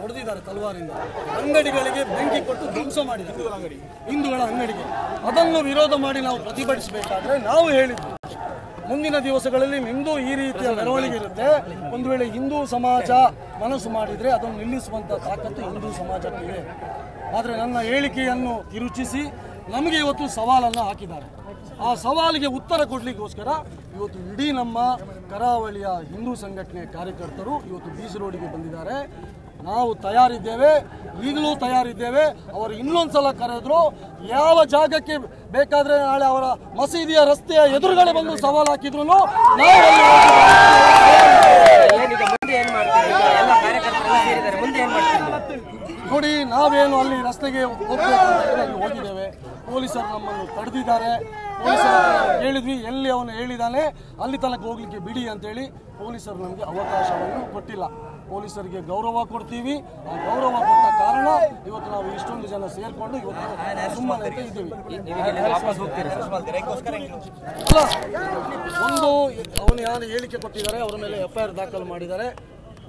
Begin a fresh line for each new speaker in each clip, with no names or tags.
ಹೊಡೆದಿದ್ದಾರೆ ತಲವಾರಿಂದ. ಅಂಗಡಿಗಳಿಗೆ ಬೆಂಕಿ ಕೊಟ್ಟು ಧ್ವಂಸ ಮಾಡಿದ್ದಾರೆ. ಹಿಂದೂಗಳ ಅಂಗಡಿಗೆ. ಅದನ್ನು ವಿರೋಧ ಮಾಡಿ ನಾವು ಪ್ರತಿಭಟಿಸಬೇಕಾದ್ರೆ ನಾವು ಹೇಳಿದ್ವಿ. ಮುಂದಿನ ದಿವಸಗಳಲ್ಲಿ ಹಿಂದೂ ಈ ರೀತಿಯ ಮೆರವಣಿಗೆ ಇರುತ್ತೆ. ಒಂದು ವೇಳೆ ಹಿಂದೂ ಸಮಾಜ ಮನಸ್ಸು ಮಾಡಿದ್ರೆ ಅದನ್ನು ನಿಲ್ಲಿಸುವಂತ ತಾಕತ್ತು ಹಿಂದೂ ಸಮಾಜಕ್ಕೆ ಆದರೆ ನನ್ನ ಹೇಳಿಕೆಯನ್ನು ತಿರುಚಿಸಿ ನಮಗೆ ಇವತ್ತು ಸವಾಲನ್ನು ಹಾಕಿದ್ದಾರೆ. ಆ ಸವಾಲಿಗೆ ಉತ್ತರ ಕೊಡ್ಲಿಕ್ಕೋಸ್ಕರ ಇವತ್ತು ಇಡೀ ನಮ್ಮ ಕರಾವಳಿಯ ಹಿಂದೂ ಸಂಘಟನೆ ಕಾರ್ಯಕರ್ತರು ಇವತ್ತು ಬೀಚ್ ರೋಡಿಗೆ ಬಂದಿದ್ದಾರೆ. ನಾವು ತಯಾರಿದ್ದೇವೆ, ಈಗಲೂ ತಯಾರಿದ್ದೇವೆ. ಅವರು ಇನ್ನೊಂದ್ಸಲ ಕರೆದ್ರು, ಯಾವ ಜಾಗಕ್ಕೆ ಬೇಕಾದ್ರೆ ನಾಳೆ ಅವರ ಮಸೀದಿಯ ರಸ್ತೆಯ ಎದುರುಗಡೆ ಬಂದು ಸವಾಲು ಹಾಕಿದ್ರು ನೋಡಿ, ನಾವೇನು ಅಲ್ಲಿ ರಸ್ತೆಗೆ ಹೋಗ್ಬೇಕು ಹೋಗಿದ್ದೇವೆ. ಪೊಲೀಸರು ನಮ್ಮನ್ನು ತಡೆದಿದ್ದಾರೆ. ಪೊಲೀಸರು ಹೇಳಿದ್ವಿ ಎಲ್ಲಿ ಅವನು ಹೇಳಿದಾನೆ ಅಲ್ಲಿ ತನಕ ಹೋಗ್ಲಿಕ್ಕೆ ಬಿಡಿ ಅಂತೇಳಿ ಪೊಲೀಸರು ನಮಗೆ ಅವಕಾಶವನ್ನು ಕೊಟ್ಟಿಲ್ಲ. ಪೊಲೀಸರಿಗೆ ಗೌರವ ಕೊಡ್ತೀವಿ. ಆ ಗೌರವ ಕೊಟ್ಟ ಕಾರಣ ಇವತ್ತು ನಾವು ಇಷ್ಟೊಂದು ಜನ ಸೇರ್ಕೊಂಡು ಇವತ್ತು ಸುಮ್ಮನೆ ಇದ್ದೀವಿ. ಅಲ್ಲ ಒಂದು ಅವನು ಯಾರು ಹೇಳಿಕೆ ಕೊಟ್ಟಿದ್ದಾರೆ ಅವರ ಮೇಲೆ ಎಫ್ ಐ ಆರ್ ದಾಖಲು ಮಾಡಿದ್ದಾರೆ.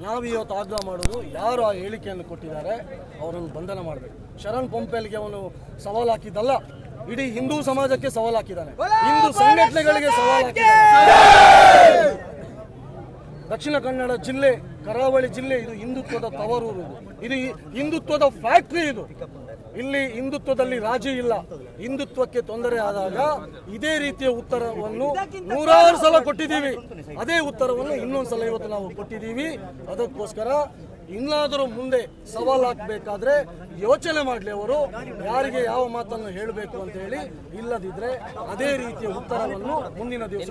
ನಾವು ಇವತ್ತು ಆಗ್ರಹ ಮಾಡೋದು ಯಾರು ಆ ಹೇಳಿಕೆಯನ್ನು ಕೊಟ್ಟಿದ್ದಾರೆ ಅವರನ್ನು ಬಂಧನ ಮಾಡಬೇಕು. ಶರಣ್ ಪೊಂಪೆಲ್ಗೆ ಅವನು ಸವಾಲು ಹಾಕಿದ್ದಲ್ಲ ಇಡೀ ಹಿಂದೂ ಸಮಾಜಕ್ಕೆ ಸವಾಲು ಹಾಕಿದ್ದಾನೆ. ಹಿಂದೂ ಸಂಘಟನೆಗಳಿಗೆ ಸವಾಲು ಹಾಕಿದ್ದಾನೆ. ದಕ್ಷಿಣ ಕನ್ನಡ ಜಿಲ್ಲೆ ಕರಾವಳಿ ಜಿಲ್ಲೆ ಇದು ಹಿಂದುತ್ವದ ತವರೂರು ಇದು. ಹಿಂದುತ್ವದ ಫ್ಯಾಕ್ಟ್ರಿ ಇದು. ಇಲ್ಲಿ ಹಿಂದುತ್ವದಲ್ಲಿ ರಾಜಿ ಇಲ್ಲ. ಹಿಂದುತ್ವಕ್ಕೆ ತೊಂದರೆ ಆದಾಗ ಇದೇ ರೀತಿಯ ಉತ್ತರವನ್ನು ನೂರಾರು ಸಲ ಕೊಟ್ಟಿದ್ದೀವಿ. ಅದೇ ಉತ್ತರವನ್ನು ಇನ್ನೊಂದು ಸಲ ಇವತ್ತು ನಾವು ಕೊಟ್ಟಿದ್ದೀವಿ. ಅದಕ್ಕೋಸ್ಕರ ಇನ್ನಾದರೂ ಮುಂದೆ ಸವಾಲು ಹಾಕಬೇಕಾದ್ರೆ ಯೋಚನೆ ಮಾಡಲಿ ಅವರು. ಯಾರಿಗೆ ಯಾವ ಮಾತನ್ನು ಹೇಳಬೇಕು ಅಂತ ಹೇಳಿ ಇಲ್ಲದಿದ್ರೆ ಅದೇ ರೀತಿಯ ಉತ್ತರವನ್ನು ಮುಂದಿನ
ದಿವಸ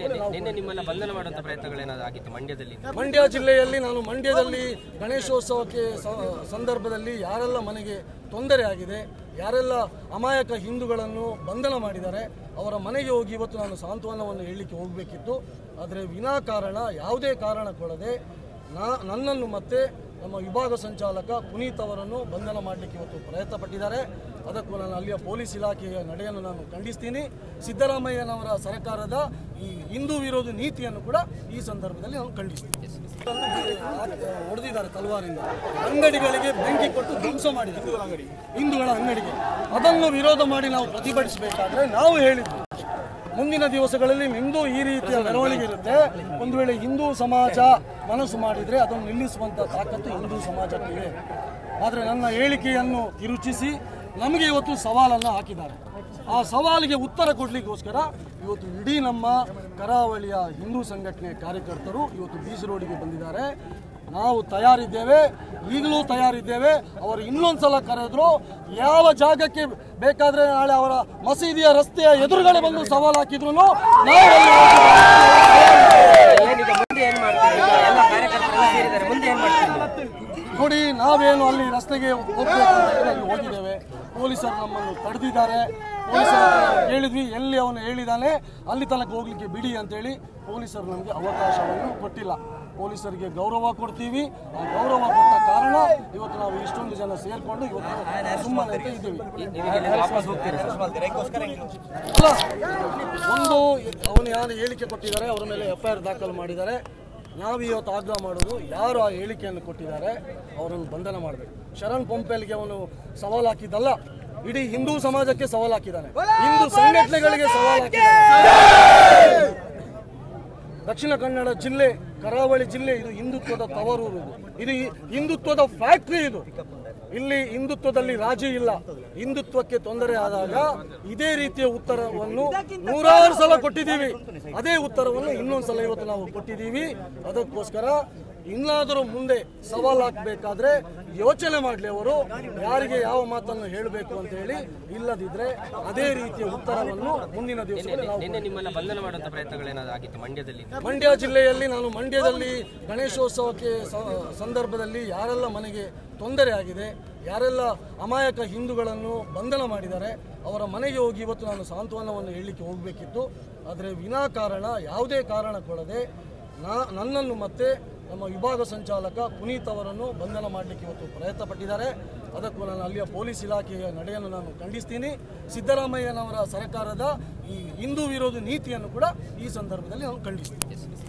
ಮಂಡ್ಯ ಜಿಲ್ಲೆಯಲ್ಲಿ ನಾನು ಮಂಡ್ಯದಲ್ಲಿ ಗಣೇಶೋತ್ಸವಕ್ಕೆ ಸಂದರ್ಭದಲ್ಲಿ ಯಾರೆಲ್ಲ ಮನೆಗೆ ತೊಂದರೆ ಆಗಿದೆ ಯಾರೆಲ್ಲ ಅಮಾಯಕ ಹಿಂದೂಗಳನ್ನು ಬಂಧನ ಮಾಡಿದ್ದಾರೆ ಅವರ ಮನೆಗೆ ಹೋಗಿ ಇವತ್ತು ನಾನು ಸಾಂತ್ವನವನ್ನು ಹೇಳಲಿಕ್ಕೆ ಹೋಗಬೇಕಿತ್ತು. ಆದರೆ ವಿನಾಕಾರಣ ಯಾವುದೇ ಕಾರಣ ಕೊಡದೆ ನಾ ನನ್ನನ್ನು ಮತ್ತೆ ನಮ್ಮ ವಿಭಾಗ ಸಂಚಾಲಕ ಪುನೀತ್ ಅವರನ್ನು ಬಂಧನ ಮಾಡಲಿಕ್ಕೆ ಇವತ್ತು ಪ್ರಯತ್ನ ಪಟ್ಟಿದ್ದಾರೆ ಅದಕ್ಕೂ ನಾನು ಅಲ್ಲಿಯ ಪೊಲೀಸ್ ಇಲಾಖೆಯ ನಡೆಯನ್ನು ನಾನು ಖಂಡಿಸ್ತೀನಿ. ಸಿದ್ದರಾಮಯ್ಯನವರ ಸರ್ಕಾರದ ಈ ಹಿಂದೂ ವಿರೋಧಿ ನೀತಿಯನ್ನು ಕೂಡ ಈ ಸಂದರ್ಭದಲ್ಲಿ ನಾನು ಖಂಡಿಸ್ತೀನಿ ಹೊಡೆದಿದ್ದಾರೆ ತಲವಾರಿಂದ. ಅಂಗಡಿಗಳಿಗೆ ಬೆಂಕಿ ಕೊಟ್ಟು ಧ್ವಂಸ ಮಾಡಿದ್ದಾರೆ. ಹಿಂದೂಗಳ ಅಂಗಡಿಗೆ. ಅದನ್ನು ವಿರೋಧ ಮಾಡಿ ನಾವು ಪ್ರತಿಭಟಿಸಬೇಕಾದ್ರೆ ನಾವು ಹೇಳಿದ್ವಿ. ಮುಂದಿನ ದಿವಸಗಳಲ್ಲಿ ನಿಂದು ಈ ರೀತಿಯ ಮೆರವಣಿಗೆ ಇರುತ್ತೆ. ಒಂದು ವೇಳೆ ಹಿಂದೂ ಸಮಾಜ ಮನಸ್ಸು ಮಾಡಿದ್ರೆ ಅದನ್ನು ನಿಲ್ಲಿಸುವಂತ ತಾಕತ್ತು ಹಿಂದೂ ಸಮಾಜಕ್ಕೆ ಇದೆ. ಆದರೆ ನನ್ನ ಹೇಳಿಕೆಯನ್ನು ತಿರುಚಿಸಿ ನಮಗೆ ಇವತ್ತು ಸವಾಲನ್ನು ಹಾಕಿದ್ದಾರೆ. ಆ ಸವಾಲಿಗೆ ಉತ್ತರ ಕೊಡಲಿಕ್ಕೋಸ್ಕರ ಇವತ್ತು ಇಡೀ ನಮ್ಮ ಕರಾವಳಿಯ ಹಿಂದೂ ಸಂಘಟನೆ ಕಾರ್ಯಕರ್ತರು ಇವತ್ತು ಬೀಚ್ ರೋಡಿಗೆ ಬಂದಿದ್ದಾರೆ. ನಾವು ತಯಾರಿದ್ದೇವೆ ಈಗಲೂ ತಯಾರಿದ್ದೇವೆ. ಅವರು ಇನ್ನೊಂದ್ಸಲ ಕರೆದ್ರು ಯಾವ ಜಾಗಕ್ಕೆ ಬೇಕಾದ್ರೆ ನಾಳೆ ಅವರ ಮಸೀದಿಯ ರಸ್ತೆಯ ಎದುರುಗಡೆ ಬಂದು ಸವಾಲು ಹಾಕಿದ್ರು ನೋಡಿ ನಾವೇನು ಅಲ್ಲಿ ರಸ್ತೆಗೆ ಹೋಗ್ಬೇಕು ಅಲ್ಲಿ ಹೋಗಿದ್ದೇವೆ. ಪೊಲೀಸರು ನಮ್ಮನ್ನು ತಡೆದಿದ್ದಾರೆ. ಪೊಲೀಸರು ಹೇಳಿದ್ವಿ ಎಲ್ಲಿ ಅವನು ಹೇಳಿದಾನೆ ಅಲ್ಲಿ ತನಕ ಹೋಗ್ಲಿಕ್ಕೆ ಬಿಡಿ ಅಂತೇಳಿ ಪೊಲೀಸರು ನಮಗೆ ಅವಕಾಶವನ್ನು ಕೊಟ್ಟಿಲ್ಲ. ಪೊಲೀಸರಿಗೆ ಗೌರವ ಕೊಡ್ತೀವಿ. ಆ ಗೌರವ ಕೊಟ್ಟ ಕಾರಣ ಇವತ್ತು ನಾವು ಇಷ್ಟೊಂದು ಜನ ಸೇರ್ಕೊಂಡು ಇವತ್ತು ಸುಮ್ಮನೆ ಇದ್ದೀವಿ. ಒಂದು ಅವನು ಯಾರು ಹೇಳಿಕೆ ಕೊಟ್ಟಿದ್ದಾರೆ ಅವರ ಮೇಲೆ ಎಫ್ ಐ ಆರ್ ದಾಖಲು ಮಾಡಿದ್ದಾರೆ. ನಾವು ಇವತ್ತು ಆಗ್ರಹ ಮಾಡೋದು ಯಾರು ಆ ಹೇಳಿಕೆಯನ್ನು ಕೊಟ್ಟಿದ್ದಾರೆ ಅವರನ್ನು ಬಂಧನ ಮಾಡಬೇಕು. ಶರಣ್ ಪೊಂಪೆಲ್ಗೆ ಅವನು ಸವಾಲು ಹಾಕಿದ್ದಲ್ಲ ಇಡೀ ಹಿಂದೂ ಸಮಾಜಕ್ಕೆ ಸವಾಲು ಹಾಕಿದ್ದಾನೆ. ಹಿಂದೂ ಸಂಘಟನೆಗಳಿಗೆ ಸವಾಲು ಹಾಕಿದ್ದಾನೆ. ದಕ್ಷಿಣ ಕನ್ನಡ ಜಿಲ್ಲೆ ಕರಾವಳಿ ಜಿಲ್ಲೆ ಇದು ಹಿಂದುತ್ವದ ತವರೂರು ಇದು. ಇದು ಹಿಂದುತ್ವದ ಫ್ಯಾಕ್ಟ್ರಿ ಇದು. ಇಲ್ಲಿ ಹಿಂದುತ್ವದಲ್ಲಿ ರಾಜಿ ಇಲ್ಲ. ಹಿಂದುತ್ವಕ್ಕೆ ತೊಂದರೆ ಆದಾಗ ಇದೇ ರೀತಿಯ ಉತ್ತರವನ್ನು ನೂರಾರು ಸಲ ಕೊಟ್ಟಿದ್ದೀವಿ. ಅದೇ ಉತ್ತರವನ್ನು ಇನ್ನೊಂದು ಸಲ ಇವತ್ತು ನಾವು ಕೊಟ್ಟಿದ್ದೀವಿ. ಅದಕ್ಕೋಸ್ಕರ ಇನ್ನಾದರೂ ಮುಂದೆ ಸವಾಲು ಹಾಕಬೇಕಾದ್ರೆ ಯೋಚನೆ ಮಾಡಲಿ ಅವರು. ಯಾರಿಗೆ ಯಾವ ಮಾತನ್ನು ಹೇಳಬೇಕು ಅಂತ ಹೇಳಿ ಇಲ್ಲದಿದ್ರೆ ಅದೇ ರೀತಿಯ ಉತ್ತರವನ್ನು ಮುಂದಿನ ದಿವಸದಲ್ಲಿ
ಪ್ರಯತ್ನಗಳೇನಾದ್ರು ಮಂಡ್ಯದಲ್ಲಿ?
ಮಂಡ್ಯ ಜಿಲ್ಲೆಯಲ್ಲಿ ನಾನು ಮಂಡ್ಯದಲ್ಲಿ ಗಣೇಶೋತ್ಸವಕ್ಕೆ ಸಂದರ್ಭದಲ್ಲಿ ಯಾರೆಲ್ಲ ಮನೆಗೆ ತೊಂದರೆ ಆಗಿದೆ ಯಾರೆಲ್ಲ ಅಮಾಯಕ ಹಿಂದೂಗಳನ್ನು ಬಂಧನ ಮಾಡಿದ್ದಾರೆ ಅವರ ಮನೆಗೆ ಹೋಗಿ ಇವತ್ತು ನಾನು ಸಾಂತ್ವನವನ್ನು ಹೇಳಲಿಕ್ಕೆ ಹೋಗಬೇಕಿತ್ತು. ಆದರೆ ವಿನಾಕಾರಣ ಯಾವುದೇ ಕಾರಣ ಕೊಡದೆ ನನ್ನನ್ನು ಮತ್ತೆ ನಮ್ಮ ವಿಭಾಗ ಸಂಚಾಲಕ ಪುನೀತ್ ಅವರನ್ನು ಬಂಧನ ಮಾಡಲಿಕ್ಕೆ ಇವತ್ತು ಪ್ರಯತ್ನ ಪಟ್ಟಿದ್ದಾರೆ ಅದಕ್ಕೂ ನಾನು ಅಲ್ಲಿಯ ಪೊಲೀಸ್ ಇಲಾಖೆಯ ನಡೆಯನ್ನು ನಾನು ಖಂಡಿಸ್ತೀನಿ. ಸಿದ್ದರಾಮಯ್ಯನವರ ಸರ್ಕಾರದ ಈ ಹಿಂದೂ ವಿರೋಧಿ ನೀತಿಯನ್ನು ಕೂಡ ಈ ಸಂದರ್ಭದಲ್ಲಿ ನಾನು ಖಂಡಿಸ್ತೀನಿ.